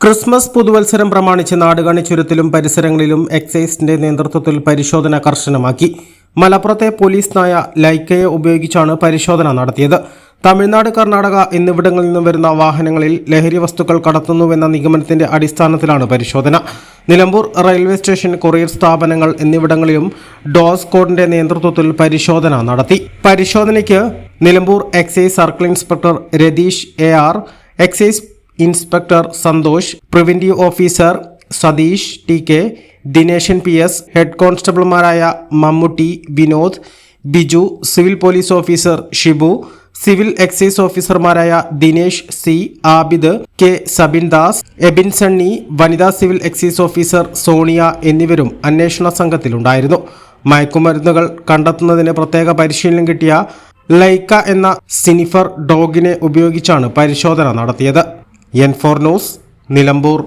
Christmas പുതുവത്സരം പ്രമാണിച്ച് നാടുകാണി ചുരത്തിലും പരിസരങ്ങളിലും എക്സൈസിന്റെ നേതൃത്വത്തിൽ പരിശോധന കർശനമാക്കി. മലപ്പുറത്തെ പോലീസ് നായ ലൈക്കയെ ഉപയോഗിച്ചാണ് പരിശോധന നടത്തിയത്. തമിഴ്നാട് കർണാടക എന്നിവിടങ്ങളിൽ നിന്നും വരുന്ന വാഹനങ്ങളിൽ ലഹരി വസ്തുക്കൾ കടത്തുന്നുവെന്ന നിഗമനത്തിന്റെ അടിസ്ഥാനത്തിലാണ് പരിശോധന. നിലമ്പൂർ റെയിൽവേ സ്റ്റേഷൻ കൊറിയർ സ്ഥാപനങ്ങൾ എന്നിവിടങ്ങളിലും ഡോസ് കോഡിന്റെ നേതൃത്വത്തിൽ പരിശോധന നടത്തി. പരിശോധനയ്ക്ക് Nilambur excise circle inspector Ratheesh A R excise inspector Santhosh preventive officer Satheesh T K Dineshan P S head കോൺസ്റ്റബിൾമാരായ Mammootty Vinod Biju civil police officer Shibu civil excise ഓഫീസർമാരായ Dinesh C Abid K Sabin Das Ebin Sunny വനിതാ civil excise officer Sonia എന്നിവരും അന്വേഷണ സംഘത്തിലുണ്ടായിരുന്നു. മയക്കുമരുന്നുകൾ കണ്ടെത്തുന്നതിന് പ്രത്യേക പരിശീലനം കിട്ടിയ ലൈക്ക എന്ന സിനിഫർ ഡോഗിനെ ഉപയോഗിച്ചാണ് പരിശോധന നടത്തിയത്. എൻഫോർനോസ് നിലമ്പൂർ.